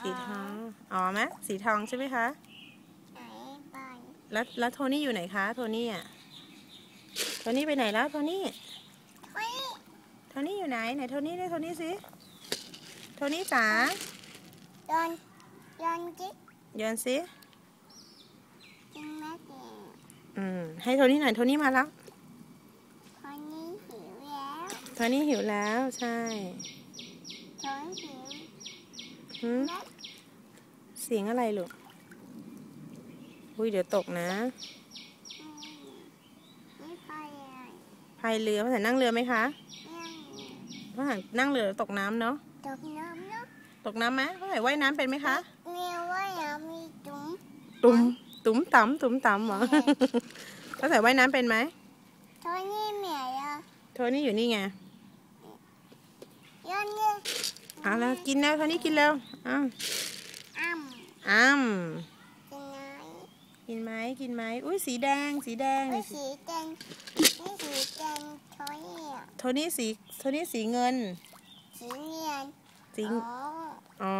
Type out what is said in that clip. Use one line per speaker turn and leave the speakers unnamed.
สีทอง อ๋อไหมสีทองใช่ไหมคะ
ไหนไป
แล้วแล้วโทนี่อยู่ไหนคะโทนี่อะโทนี่ไปไหนแล้วโทนี่
เฮ้ย
โทนี่อยู่ไหนไหนโทนี่เรียกโทนี่สิโทนี่จ๋า
โดนโดนจิ๊ก
โยนสิ
จริงไหมเด็ก
อืมให้โทนี่หน่อยโทนี่มาแล้ว
คนนี้หิวแล้ว
โทนี่หิวแล้วใช่
คนหิว
หืม
แล้ว
เสียงอะไรลูก อุ้ยเดี๋ยวตกนะ
อืมไม่ไปอะไร
พายเรือพ่อแสนนั่งเรือไหมคะ
ยัง
พ่อแสนนั่งเรือตกน้ำเนาะ
ตกน้ำเนาะ
ตกน้ำไหมพ่อแสนว่ายน้ำเป็นไหมคะ
เมียว่าอยากมีจุ๋ม
ตุ่มตุ่มต่ำตุ่มต่ำเหรอพ่อแสนว่ายน้ำเป็นไหม
คนนี้เมียอะ
โทนี่อยู่นี่ไง
ย้อนนี่
เอาแล้วกินแล้วโทนี่กินแล้วอ้าว
อ้ำ
อ้ำ
ยังไง
กินไหมกินไหมอุ้ยสีแดงสีแดง
ไม่
นี่
สีแดงไม่สีแดงเขาเนี่ย
โทนี่สีโทนี่สีเงิน
สีเนียน
สี
อ๋อ
อ๋อ